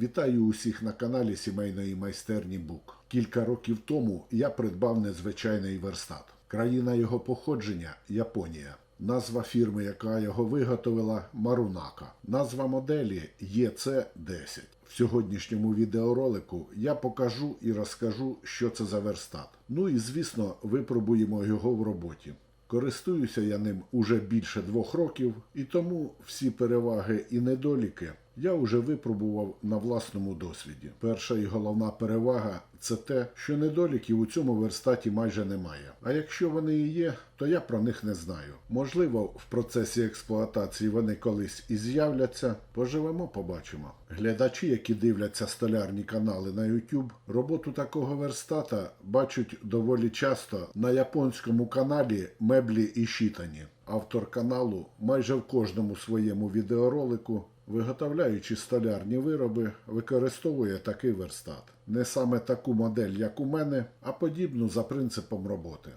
Вітаю усіх на каналі сімейної майстерні Бук. Кілька років тому я придбав незвичайний верстат. Країна його походження Японія. Назва фірми, яка його виготовила, Марунака. Назва моделі ЄЦ-10. В сьогоднішньому відеоролику я покажу і розкажу, що це за верстат. Ну і звісно, випробуємо його в роботі. Користуюся я ним уже більше двох років, і тому всі переваги і недоліки я вже випробував на власному досвіді. Перша і головна перевага це те, що недоліків у цьому верстаті майже немає. А якщо вони і є, то я про них не знаю. Можливо, в процесі експлуатації вони колись і з'являться. Поживемо, побачимо. Глядачі, які дивляться столярні канали на YouTube, роботу такого верстата бачать доволі часто на японському каналі Меблі і Щитані. Автор каналу майже в кожному своєму відеоролику Виготовляючи столярні вироби, використовує такий верстат. Не саме таку модель, як у мене, а подібну за принципом роботи.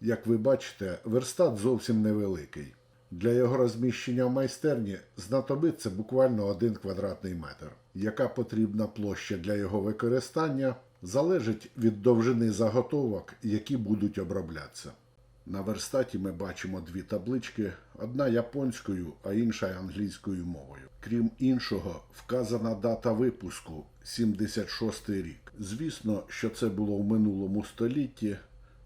Як ви бачите, верстат зовсім невеликий. Для його розміщення в майстерні знадобиться буквально один квадратний метр. Яка потрібна площа для його використання, залежить від довжини заготовок, які будуть оброблятися. На верстаті ми бачимо дві таблички: одна японською, а інша англійською мовою. Крім іншого, вказана дата випуску 76 рік. Звісно, що це було в минулому столітті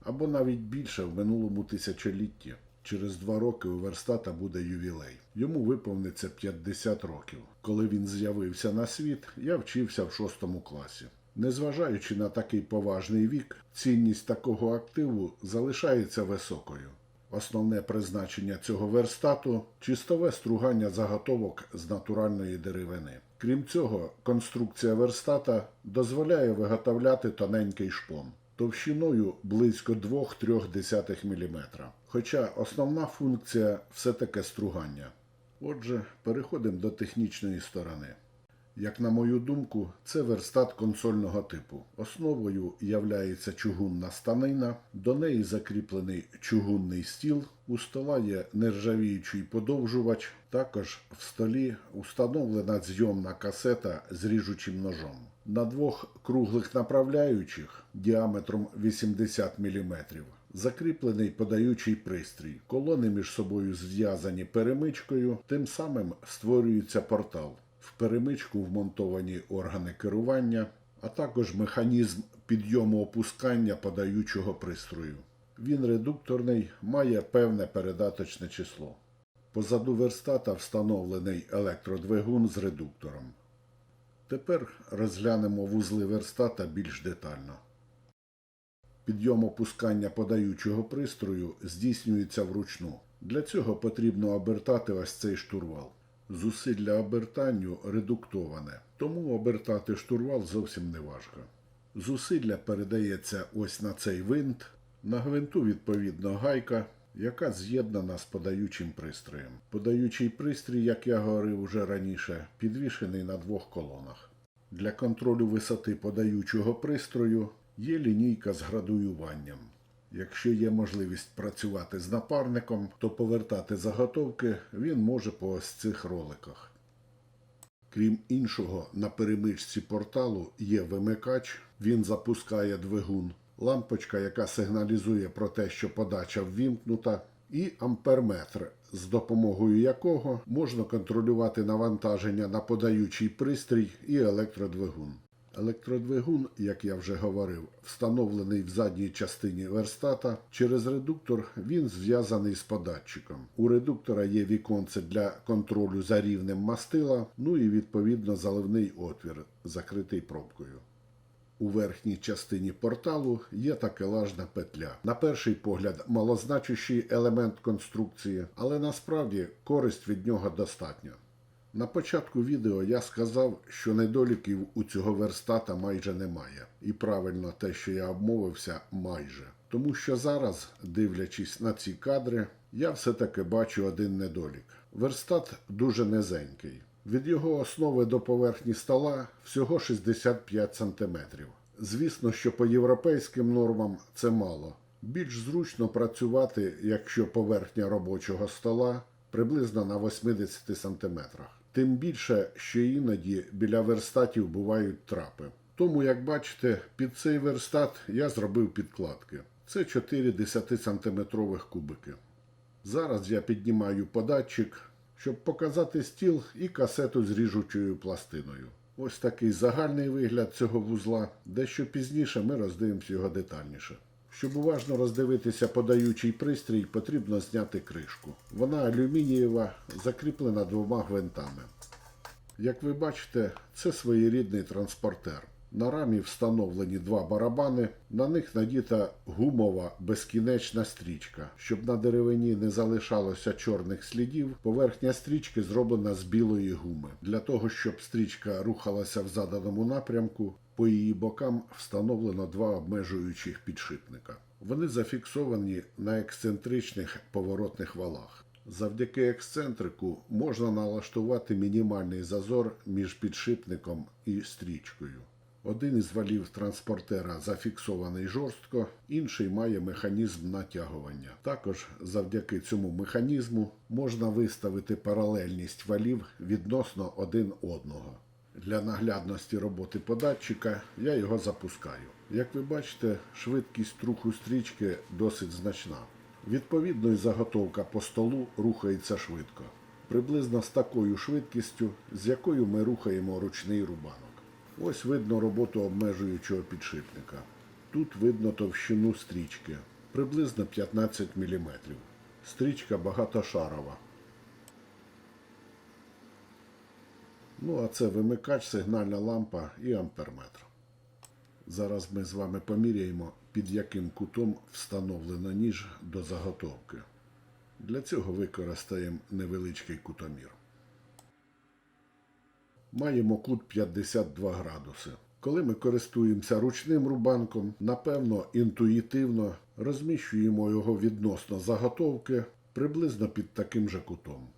або навіть більше в минулому тисячолітті. Через два роки у верстата буде ювілей. Йому виповниться 50 років. Коли він з'явився на світ, я вчився в шостому класі. Незважаючи на такий поважний вік, цінність такого активу залишається високою. Основне призначення цього верстату чистове стругання заготовок з натуральної деревини. Крім цього, конструкція верстата дозволяє виготовляти тоненький шпон товщиною близько 2-3 мм. Хоча основна функція все таки стругання. Отже, переходимо до технічної сторони. Як на мою думку, це верстат консольного типу. Основою являється чугунна станина, до неї закріплений чугунний стіл, у стола є нержавіючий подовжувач, також в столі установлена зйомна касета з ріжучим ножом. На двох круглих направляючих діаметром 80 мм закріплений подаючий пристрій. Колони між собою зв'язані перемичкою, тим самим створюється портал. В перемичку вмонтовані органи керування, а також механізм підйому опускання подаючого пристрою. Він редукторний, має певне передаточне число. Позаду верстата встановлений електродвигун з редуктором. Тепер розглянемо вузли верстата більш детально. Підйом опускання подаючого пристрою здійснюється вручну. Для цього потрібно обертати ось цей штурвал. Зусилля обертанню редуктоване, тому обертати штурвал зовсім не важко. Зусилля передається ось на цей винт, на гвинту відповідно гайка, яка з'єднана з подаючим пристроєм. Подаючий пристрій, як я говорив уже раніше, підвішений на двох колонах. Для контролю висоти подаючого пристрою є лінійка з градуюванням. Якщо є можливість працювати з напарником, то повертати заготовки він може по ось цих роликах. Крім іншого, на перемичці порталу є вимикач, він запускає двигун, лампочка, яка сигналізує про те, що подача ввімкнута, і амперметр, з допомогою якого можна контролювати навантаження на подаючий пристрій і електродвигун. Електродвигун, як я вже говорив, встановлений в задній частині верстата. Через редуктор він зв'язаний з податчиком. У редуктора є віконце для контролю за рівнем мастила, ну і відповідно заливний отвір, закритий пробкою. У верхній частині порталу є такелажна петля. На перший погляд, малозначущий елемент конструкції, але насправді користь від нього достатньо. На початку відео я сказав, що недоліків у цього верстата майже немає. І правильно те, що я обмовився, майже. Тому що зараз, дивлячись на ці кадри, я все-таки бачу один недолік. Верстат дуже низенький. Від його основи до поверхні стола всього 65 см. Звісно, що по європейським нормам це мало. Більш зручно працювати, якщо поверхня робочого стола приблизно на 80 см. Тим більше, що іноді біля верстатів бувають трапи. Тому, як бачите, під цей верстат я зробив підкладки. Це 4 10-сантиметрових кубики. Зараз я піднімаю податчик, щоб показати стіл і касету з ріжучою пластиною. Ось такий загальний вигляд цього вузла. Дещо пізніше ми роздивимося його детальніше. Щоб уважно роздивитися подаючий пристрій, потрібно зняти кришку. Вона алюмінієва, закріплена двома гвинтами. Як ви бачите, це своєрідний транспортер. На рамі встановлені два барабани, на них надіта гумова безкінечна стрічка. Щоб на деревині не залишалося чорних слідів, поверхня стрічки зроблена з білої гуми. Для того, щоб стрічка рухалася в заданому напрямку, по її бокам встановлено два обмежуючих підшипника. Вони зафіксовані на ексцентричних поворотних валах. Завдяки ексцентрику можна налаштувати мінімальний зазор між підшипником і стрічкою. Один із валів транспортера зафіксований жорстко, інший має механізм натягування. Також завдяки цьому механізму можна виставити паралельність валів відносно один одного. Для наглядності роботи податчика я його запускаю. Як ви бачите, швидкість руху стрічки досить значна. Відповідно, і заготовка по столу рухається швидко, приблизно з такою швидкістю, з якою ми рухаємо ручний рубанок. Ось видно роботу обмежуючого підшипника. Тут видно товщину стрічки приблизно 15 мм. Стрічка багатошарова. Ну, а це вимикач, сигнальна лампа і амперметр. Зараз ми з вами поміряємо, під яким кутом встановлено ніж до заготовки. Для цього використаємо невеличкий кутомір. Маємо кут 52 градуси. Коли ми користуємося ручним рубанком, напевно, інтуїтивно розміщуємо його відносно заготовки приблизно під таким же кутом.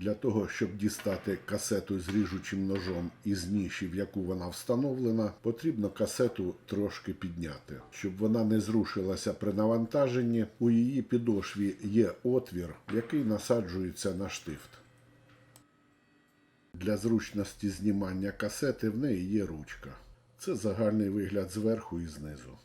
Для того, щоб дістати касету з ріжучим ножом із ніші, в яку вона встановлена, потрібно касету трошки підняти. Щоб вона не зрушилася при навантаженні, у її підошві є отвір, який насаджується на штифт. Для зручності знімання касети в неї є ручка. Це загальний вигляд зверху і знизу.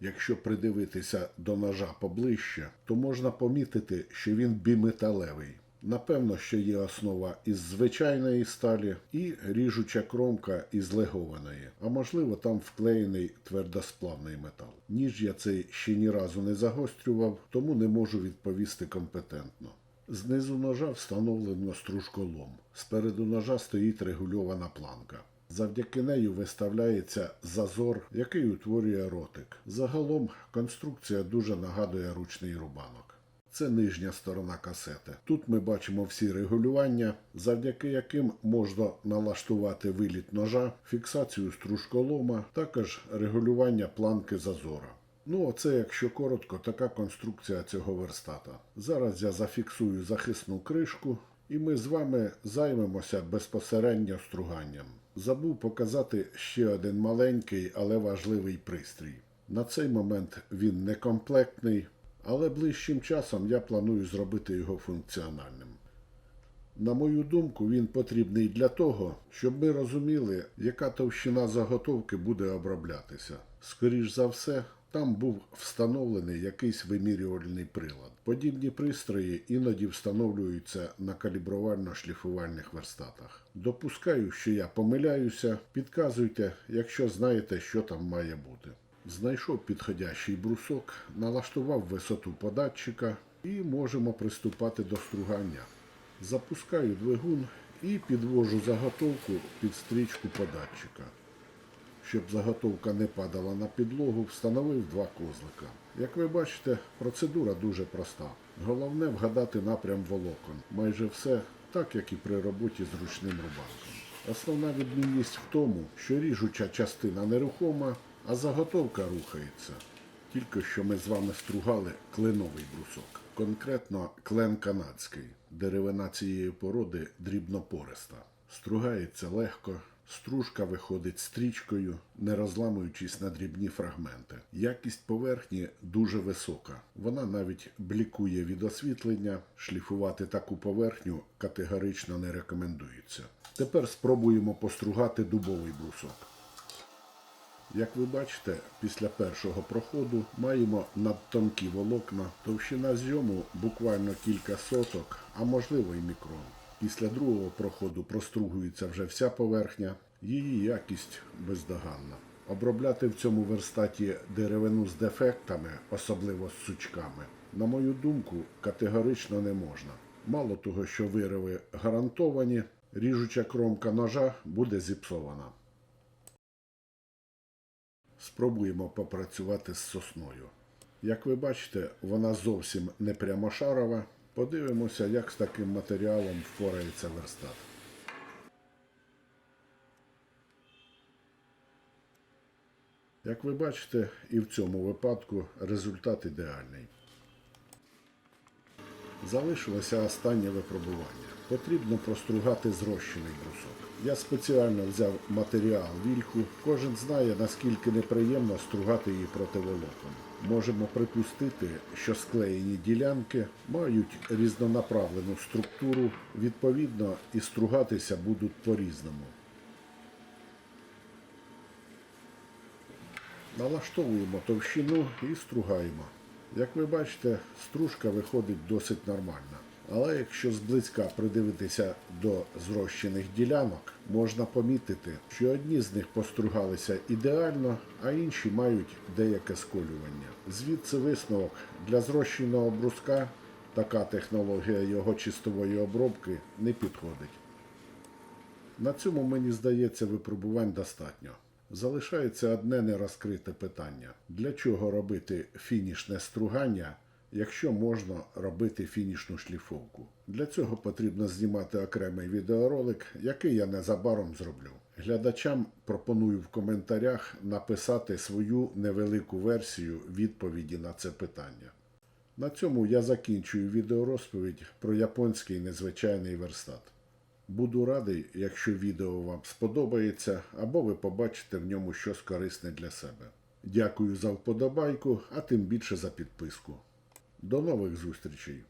Якщо придивитися до ножа поближче, то можна помітити, що він біметалевий. Напевно, що є основа із звичайної сталі і ріжуча кромка із легованої, а можливо там вклеєний твердосплавний метал. Ніж я цей ще ні разу не загострював, тому не можу відповісти компетентно. Знизу ножа встановлено стружколом. Спереду ножа стоїть регульована планка. Завдяки нею виставляється зазор, який утворює ротик. Загалом конструкція дуже нагадує ручний рубанок. Це нижня сторона касети. Тут ми бачимо всі регулювання, завдяки яким можна налаштувати виліт ножа, фіксацію стружколома, також регулювання планки зазора. Ну, оце, якщо коротко, така конструкція цього верстата. Зараз я зафіксую захисну кришку, і ми з вами займемося безпосередньо струганням. Забув показати ще один маленький, але важливий пристрій. На цей момент він не комплектний, але ближчим часом я планую зробити його функціональним. На мою думку, він потрібний для того, щоб ми розуміли, яка товщина заготовки буде оброблятися. Скоріш за все, там був встановлений якийсь вимірювальний прилад. Подібні пристрої іноді встановлюються на калібрувально-шліфувальних верстатах. Допускаю, що я помиляюся. Підказуйте, якщо знаєте, що там має бути. Знайшов підходящий брусок, налаштував висоту податчика і можемо приступати до стругання. Запускаю двигун і підвожу заготовку під стрічку податчика. Щоб заготовка не падала на підлогу, встановив два козлика. Як ви бачите, процедура дуже проста. Головне вгадати напрям волокон. Майже все так, як і при роботі з ручним рубанком. Основна відмінність в тому, що ріжуча частина нерухома, а заготовка рухається. Тільки що ми з вами стругали кленовий брусок, конкретно клен канадський. Деревина цієї породи дрібнопориста. Стругається легко, Стружка виходить стрічкою, не розламуючись на дрібні фрагменти. Якість поверхні дуже висока. Вона навіть блікує від освітлення. Шліфувати таку поверхню категорично не рекомендується. Тепер спробуємо постругати дубовий брусок. Як ви бачите, після першого проходу маємо надтонкі волокна, товщина зйому буквально кілька соток, а можливо і мікрон. Після другого проходу простругується вже вся поверхня, її якість бездоганна. Обробляти в цьому верстаті деревину з дефектами, особливо з сучками, на мою думку, категорично не можна. Мало того, що вириви гарантовані, ріжуча кромка ножа буде зіпсована. Спробуємо попрацювати з сосною. Як ви бачите, вона зовсім не прямошарова. Подивимося, як з таким матеріалом впорається верстат. Як ви бачите, і в цьому випадку результат ідеальний. Залишилося останнє випробування. Потрібно простругати зрощений брусок. Я спеціально взяв матеріал вільху. Кожен знає, наскільки неприємно стругати її проти волокон. Можемо припустити, що склеєні ділянки мають різнонаправлену структуру, відповідно, і стругатися будуть по-різному. Налаштовуємо товщину і стругаємо. Як ви бачите, стружка виходить досить нормальна. Але якщо зблизька придивитися до зрощених ділянок, можна помітити, що одні з них постругалися ідеально, а інші мають деяке сколювання. Звідси висновок для зрощеного бруска така технологія його чистової обробки не підходить. На цьому, мені здається, випробувань достатньо. Залишається одне нерозкрите питання: для чого робити фінішне стругання, якщо можна робити фінішну шліфовку? Для цього потрібно знімати окремий відеоролик, який я незабаром зроблю. Глядачам пропоную в коментарях написати свою невелику версію відповіді на це питання. На цьому я закінчую відеорозповідь про японський незвичайний верстат. Буду радий, якщо відео вам сподобається або ви побачите в ньому щось корисне для себе. Дякую за вподобайку, а тим більше за підписку. До нових зустрічей!